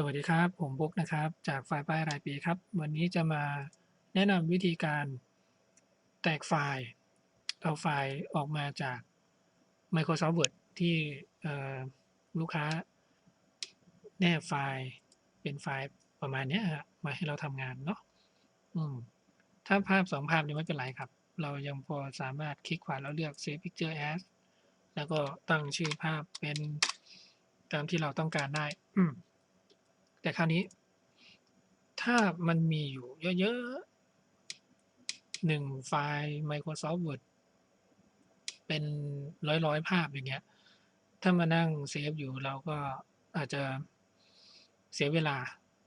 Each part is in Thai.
สวัสดีครับ ผมบุ๊กนะครับ จากไฟล์ป้ายรายปีครับ วันนี้จะมาแนะนำวิธีการแตกไฟล์ เอาไฟล์ออกมาจาก Microsoft Word ที่ลูกค้าแนบไฟล์เป็นไฟล์ประมาณนี้มาให้เราทำงานเนาะถ้าภาพสองภาพนี้ไม่เป็นไรครับ เรายังพอสามารถคลิกขวาแล้วเลือก Save Picture As แล้วก็ตั้งชื่อภาพเป็นตามที่เราต้องการได้ แต่คราวนี้ ถ้ามันมีอยู่เยอะๆหนึ่งไฟล์ Microsoft Word เป็นร้อยร้อยๆ ภาพอย่างเงี้ย ถ้ามานั่งเซฟอยู่เราก็อาจจะเสียเวลา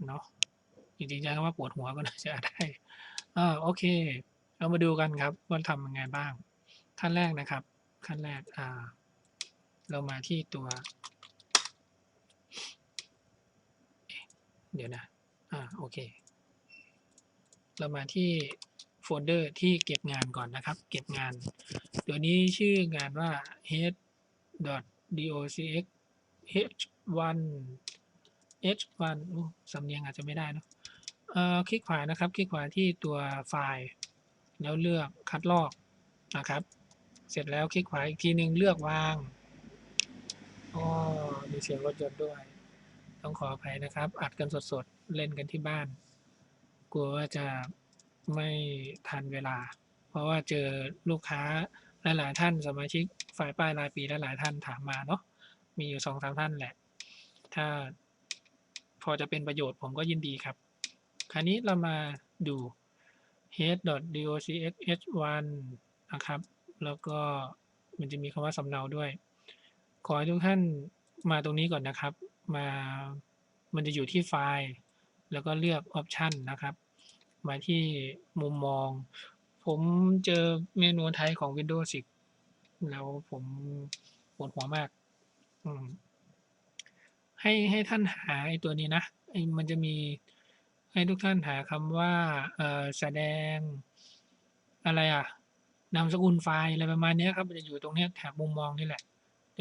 เนาะจริงๆใช้คำว่าปวดหัวก็น่าจะได้อ่าโอเค เรามาดูกันครับว่าทำยังไงบ้าง ขั้นแรกนะครับ ขั้นแรกอ่า เรามาที่ตัว เดี๋ยวนะอ่าโอเค เรามาที่โฟลเดอร์ที่เก็บงานก่อนนะครับ เก็บงาน ตัวนี้ชื่องานว่า head docx h1 h1 อู้สำเนียงอาจจะไม่ได้นะเอ่อคลิกขวานะครับ คลิกขวาที่ตัวไฟล์แล้วเลือกคัดลอกนะครับ เสร็จแล้วคลิกขวาอีกทีหนึ่งเลือกวางอ๋อมีเสียงรถยนต์ด้วย ต้องขออภัยนะครับ อัดกันสดๆ เล่นกันที่บ้าน กลัวว่าจะไม่ทันเวลา เพราะว่าเจอลูกค้าหลายๆท่านสมาชิกฝ่ายป้ายรายปีหลายๆท่านถามมาเนาะมีอยู่สองสามท่านแหละ ถ้าพอจะเป็นประโยชน์ผมก็ยินดีครับ คราวนี้เรามาดู head.docx1 นะครับ แล้วก็มันจะมีคำว่าสำเนาด้วย ขอให้ทุกท่านมาตรงนี้ก่อนนะครับ มา มันจะอยู่ที่ไฟล์ แล้วก็เลือก Option นะครับ มาที่มุมมอง ผมเจอเมนูไทยของ Windows 10 แล้วผมปวดหัวมากมให้ให้ท่านหาไอ้ตัวนี้นะไอมันจะมีให้ทุกท่านหาคำว่าแสดงอะไรอะนามสกุลไฟล์อะไรประมาณนี้ครับ มันจะอยู่ตรงนี้แถบมุมมองนี่แหละ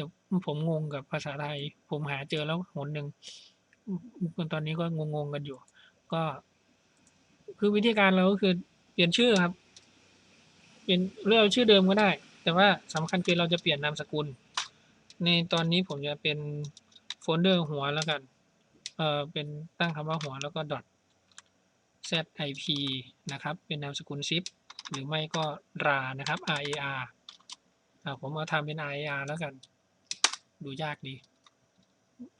เดี๋ยวผมงงกับภาษาไทย ผมหาเจอแล้วหนหนึ่งตอนนี้ก็งงๆกันอยู่ ก็ คือวิธีการเราก็คือเปลี่ยนชื่อครับ เปลี่ยนเลือกชื่อเดิมก็ได้ แต่ว่าสำคัญคือเราจะเปลี่ยนนามสกุล ในตอนนี้ผมจะเป็นโฟลเดอร์หัวแล้วกัน เอ่อ เป็นตั้งคำว่าหัวแล้วก็ dot zip นะครับ เป็นนามสกุล zip หรือไม่ก็ rar นะครับ rar อ่าผมเอาทำเป็น rar แล้วกัน ดูยากดี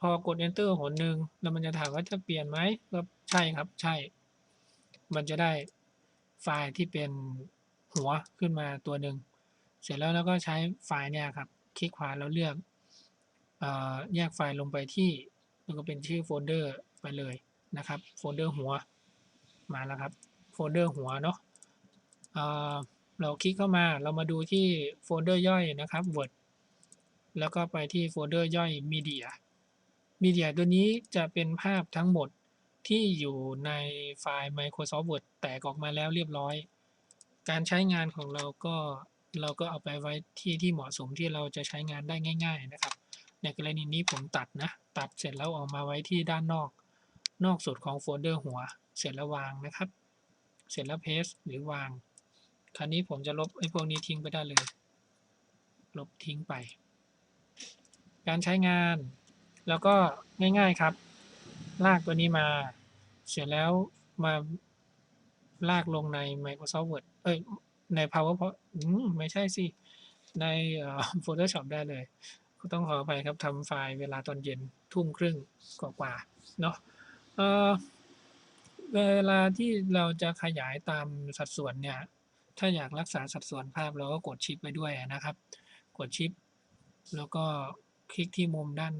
พอกด enter หนหนึ่งแล้วมันจะถามว่าจะเปลี่ยนไหมก็ใช่ครับใช่ มันจะได้ไฟล์ที่เป็นหัวขึ้นมาตัวหนึ่งเสร็จแล้วเราก็ใช้ไฟล์เนี่ยครับ คลิกขวาแล้วเลือกอแยกไฟล์ลงไปที่แล้วก็เป็นชื่อโฟลเดอร์ไปเลยนะครับ โฟลเดอร์หัวมาแล้วครับ โฟลเดอร์หัวเนาะเเราคลิกเข้ามาเรามาดูที่โฟลเดอร์ย่อยนะครับ Word แล้วก็ไปที่โฟลเดอร์ย่อย Media Media ตัวนี้จะเป็นภาพทั้งหมดที่อยู่ในไฟล์ Microsoft Word แตกออกมาแล้วเรียบร้อย การใช้งานของเราก็เราก็เอาไปไว้ที่ที่เหมาะสมที่เราจะใช้งานได้ง่าย ๆ นะครับ ในกรณีนี้ผมตัดนะ ตัดเสร็จแล้วออกมาไว้ที่ด้านนอก นอกสุดของโฟลเดอร์หัว เสร็จแล้ววางนะครับ เสร็จแล้วเพสหรือวาง คราวนี้ผมจะลบไอ้พวกนี้ทิ้งไปได้เลย ลบทิ้งไป การใช้งาน แล้วก็ง่ายๆครับ ลากตัวนี้มา เสร็จแล้วมาลากลงใน Microsoft Word เอ้ย ใน PowerPoint อืมไม่ใช่สิ ใน Photoshop ได้เลยก็ต้องขออภัยครับทำไฟล์เวลาตอนเย็นทุ่มครึ่งกว่าๆเนาะเเวลาที่เราจะขยายตามสัดส่วนเนี่ย ถ้าอยากรักษาสัดส่วนภาพเราก็กดชิปไปด้วยนะครับ กดชิป แล้วก็ คลิกที่มุมด้าน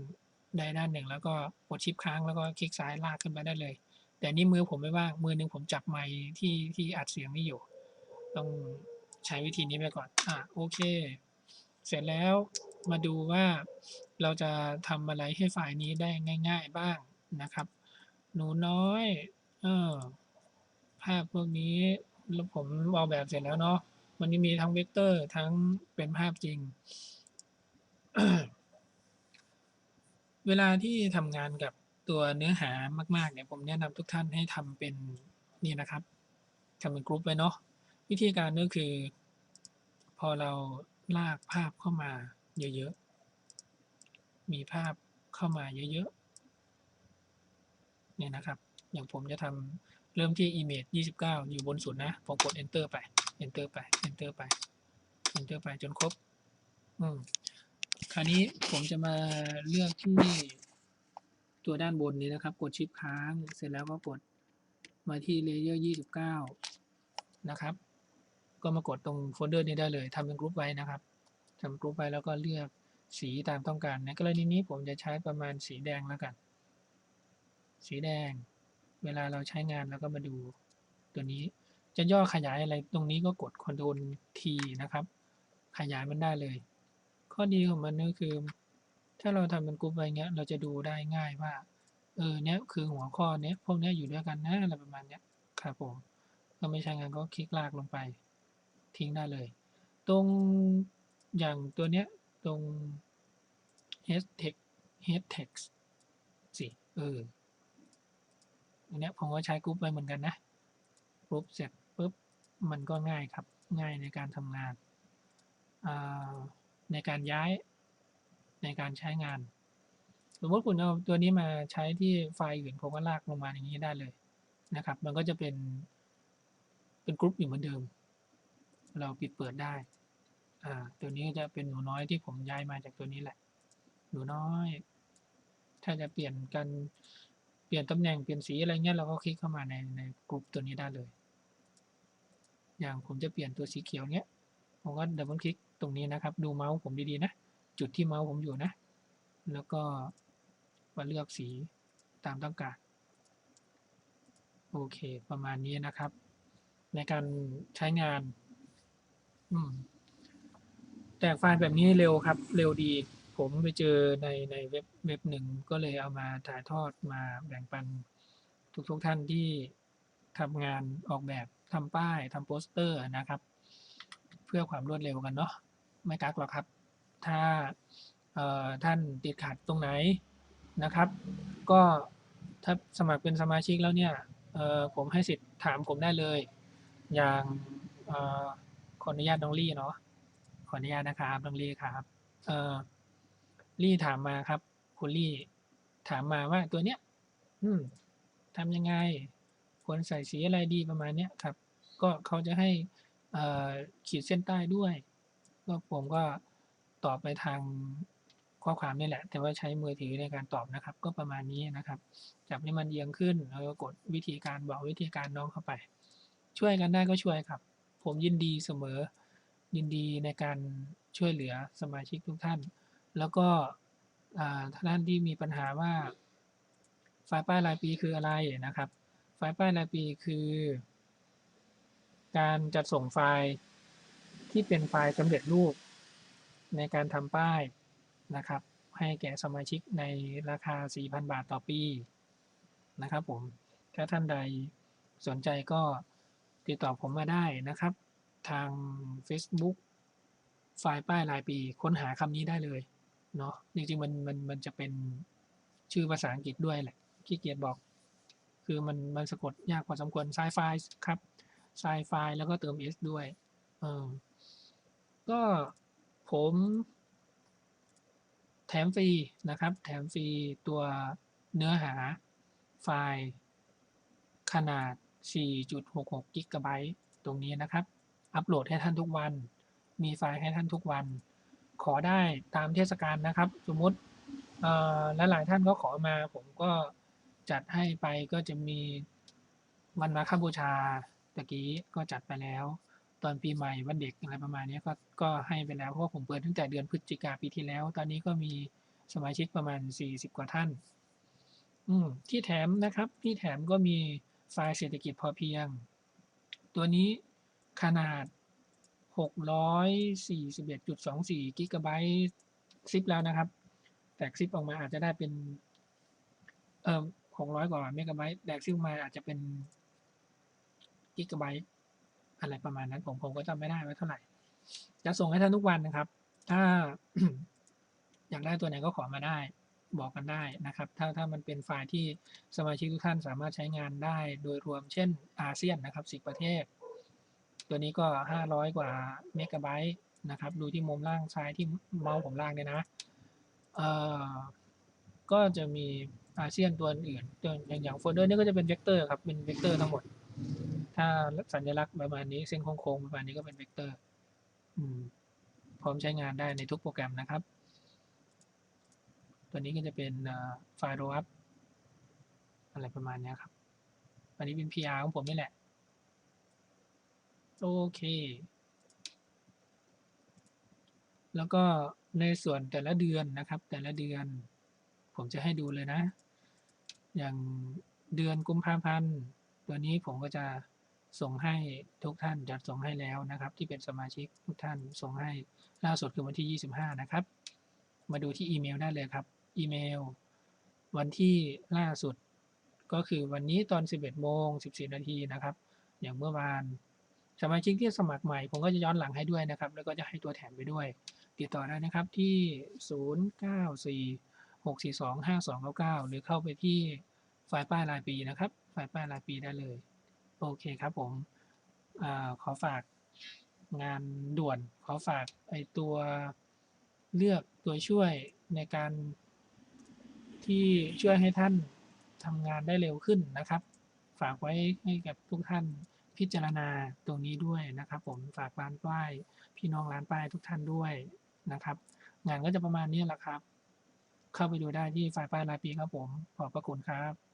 ใดด้านหนึ่ง แล้วก็กดชิปค้างแล้วก็คลิกซ้ายลากขึ้นไปได้เลย แต่นี่มือผมไม่ว่างมือหนึ่งผมจับไมค์ที่ที่อัดเสียงนี่อยู่ ต้องใช้วิธีนี้ไปก่อนอะโอเค เสร็จแล้วมาดูว่าเราจะทำอะไรให้ไฟล์นี้ได้ง่าย ๆบ้างนะครับ หนูน้อยเออภาพพวกนี้แล้วผมออกแบบเสร็จแล้วเนาะมันจะมีทั้งเวกเตอร์ทั้งเป็นภาพจริง เวลาที่ทำงานกับตัวเนื้อหามากๆเนี่ยผมแนะนำทุกท่านให้ทำเป็นนี่นะครับทำเป็นกรุ๊ปไว้เนาะวิธีการก็คือ พอเราลากภาพเข้ามาเยอะๆ มีภาพเข้ามาเยอะๆ เนี่ยนะครับ อย่างผมจะทำเริ่มที่ image 29 อยู่บนสุดนะ ผมกด enter ไป enter ไป enter ไป enter ไปจนครบ อืม คราวนี้ผมจะมาเลือกที่ตัวด้านบนนี้นะครับ กดชิปค้าง เสร็จแล้วก็กดมาที่ layer 29 นะครับ ก็มากดตรงโฟลเดอร์นี้ได้เลยทำเป็นกรุ๊ปไว้นะครับทำกรุ๊ปไว้แล้วก็เลือกสีตามต้องการ ในกรณีนี้ผมจะใช้ประมาณสีแดงแล้วกัน สีแดง เวลาเราใช้งานแล้วก็มาดูตัวนี้ จะย่อขยายอะไรตรงนี้ก็กด Ctrl T นะครับ ขยายมันได้เลย ข้อดีของมันก็คือ ถ้าเราทำเป็นกรุ๊ปไว้เงี้ย เราจะดูได้ง่ายว่า เออเนี้ยคือหัวข้อเนี้ยพวกเนี้ยอยู่ด้วยกันนะอะไรประมาณเนี้ยครับผมก็ไม่ใช่งานก็คลิกลากลงไป ทิ้งได้เลย ตรงอย่างตัวเนี้ยตรง head text head text สิเอออันเนี้ยผมก็ใช้กรุ๊ปไปเหมือนกันนะกรุ๊ปเสร็จปุ๊บมันก็ง่ายครับ ง่ายในการทำงานอ่า ในการย้ายในการใช้งาน สมมติคุณเอาตัวนี้มาใช้ที่ไฟล์อื่นผมก็ลากลงมาอย่างนี้ได้เลยนะครับ มันก็จะเป็นเป็นกรุ๊ปอยู่เหมือนเดิม เราปิดเปิดได้อ่าตัวนี้จะเป็นหนูน้อยที่ผมย้ายมาจากตัวนี้แหละ หนูน้อย ถ้าจะเปลี่ยนกันเปลี่ยนตำแหน่งเปลี่ยนสีอะไรเงี้ยเราก็คลิกเข้ามาในในกรุ๊ปตัวนี้ได้เลย อย่างผมจะเปลี่ยนตัวสีเขียวเนี้ย ผมก็ดับเบิลคลิก ตรงนี้นะครับ ดูเมาส์ผมดีๆนะ จุดที่เมาส์ผมอยู่นะ แล้วก็มาเลือกสีตามต้องการโอเค ประมาณนี้นะครับ ในการใช้งาน แต่ไฟล์แบบนี้เร็วครับ เร็วดี ผมไปเจอในในเว็บเว็บหนึ่งก็เลยเอามาถ่ายทอดมาแบ่งปันทุกทุกท่านที่ทำงานออกแบบทำป้ายทำโปสเตอร์นะครับ เพื่อความรวดเร็วกันเนาะ ไม่กักหรอกครับ ถ้าท่านติดขัดตรงไหนนะครับ ก็ถ้าสมัครเป็นสมาชิกแล้วเนี่ยผมให้สิทธิ์ถามผมได้เลย อย่างขออนุญาตน้องลี่เนาะขออนุญาตนะครับน้องลี่ครับลี่ถามมาครับ คุณลี่ถามมาว่าตัวเนี้ยทำยังไงควรใส่สีอะไรดีประมาณเนี้ยครับ ก็เขาจะให้ขีดเส้นใต้ด้วย ก็ผมก็ตอบไปทางข้อความนี่แหละ แต่ว่าใช้มือถือในการตอบนะครับ ก็ประมาณนี้นะครับ จับให้มันเอียงขึ้นแล้วก็กดวิธีการบอกวิธีการน้องเข้าไป ช่วยกันได้ก็ช่วยครับ ผมยินดีเสมอ ยินดีในการช่วยเหลือสมาชิกทุกท่าน แล้วก็ท่านที่มีปัญหาว่า ไฟล์ป้ายรายปีคืออะไรนะครับ ไฟล์ป้ายรายปีคือ การจัดส่งไฟล์ ที่เป็นไฟล์สำเร็จรูป ในการทำป้ายนะครับ ให้แก่สมาชิกในราคา 4,000 บาทต่อปีนะครับผม ถ้าท่านใดสนใจก็ติดต่อผมมาได้นะครับ ทาง Facebook ไฟล์ป้ายรายปีค้นหาคำนี้ได้เลยเนาะจริงๆมันมันมันจะเป็นชื่อภาษาอังกฤษด้วยแหละขี้เกียจบอก คือมันมันสะกดยากพอสมควรไซไฟครับไซไฟแล้วก็เติม s ด้วย เออ ก็ผมแถมฟรีนะครับ แถมฟรีตัวเนื้อหาไฟล์ขนาด 4.66 กิกะไบต์ตรงนี้นะครับ อัปโหลดให้ท่านทุกวัน มีไฟล์ให้ท่านทุกวัน ขอได้ตามเทศกาลนะครับ สมมติและหลายท่านก็ขอมา ผมก็จัดให้ไปก็จะมีวันมาฆบูชาตะกี้ก็จัดไปแล้ว ตอนปีใหม่วันเด็กอะไรประมาณนี้ก็ก็ให้ไปแล้วเพราะผมเปิดตั้งแต่เดือนพฤศจิกาปีที่แล้ว ตอนนี้ก็มีสมาชิกประมาณ 40 กว่าท่าน อืมที่แถมนะครับ ที่แถมก็มีไฟล์เศรษฐกิจพอเพียง ตัวนี้ขนาด 641.24กิกะไบต์ซิปแล้วนะครับ แตกซิปออกมาอาจจะได้เป็น เอ่อ600 กว่าเมกะไบต์แตกซิปมาอาจจะเป็นกิกะไบต์ อะไรประมาณนั้นผมผมก็จำไม่ได้ว่าเท่าไหร่ จะส่งให้ท่านทุกวันนะครับ ถ้าอยากได้ตัวไหนก็ขอมาได้ บอกกันได้นะครับ ถ้าถ้ามันเป็นไฟล์ที่สมาชิกทุกท่านสามารถใช้งานได้โดยรวมเช่นอาเซียนนะครับ10ประเทศ ตัวนี้ก็ 500 กว่าเมกะไบต์นะครับ ดูที่มุมล่างซ้ายที่เมาส์ผมล่างเนี่ยนะเอ่อก็จะมีอาเซียนตัวอื่นตัวอย่างอย่างโฟลเดอร์นี่ก็จะเป็นเวกเตอร์ครับ เป็นเวกเตอร์ทั้งหมด ถ้าสัญลักษณ์ประมาณนี้เส้นโค้งๆประมาณนี้ก็เป็นเวกเตอร์พร้อมใช้งานได้ในทุกโปรแกรมนะครับ ตัวนี้ก็จะเป็นไฟล์โรอัพอะไรประมาณนี้ครับ อันนี้เป็น PR ของผมนี่แหละ โอเค แล้วก็ในส่วนแต่ละเดือนนะครับ แต่ละเดือน ผมจะให้ดูเลยนะ อย่างเดือนกุมภาพันธ์ ตัวนี้ผมก็จะ ส่งให้ทุกท่านจัดส่งให้แล้วนะครับ ที่เป็นสมาชิกทุกท่านส่งให้ล่าสุดคือวันที่ 25 นะครับ มาดูที่อีเมลได้เลยครับ อีเมล วันที่ล่าสุด ก็คือวันนี้ตอน 11โมง14 นาทีนะครับ อย่างเมื่อวานสมาชิกที่สมัครใหม่ ผมก็จะย้อนหลังให้ด้วยนะครับ แล้วก็จะให้ตัวแถมไปด้วย ติดต่อได้นะครับที่ 0946425299 หรือเข้าไปที่ไฟล์ป้ายรายปีนะครับ ไฟล์ป้ายรายปีได้เลย โอเคครับผมอขอฝากงานด่วน ขอฝากไอตัวเลือกตัวช่วยในการ ที่ช่วยให้ท่านทำงานได้เร็วขึ้นนะครับ ฝากไว้ให้กับทุกท่านพิจารณาตรงนี้ด้วยนะครับ ผมฝากร้านป้ายพี่น้องร้านป้ายทุกท่านด้วยนะครับ งานก็จะประมาณนี้แหละครับ เข้าไปดูได้ที่ฝ่ายป้ายรายปีครับผม ขอบพระคุณครับ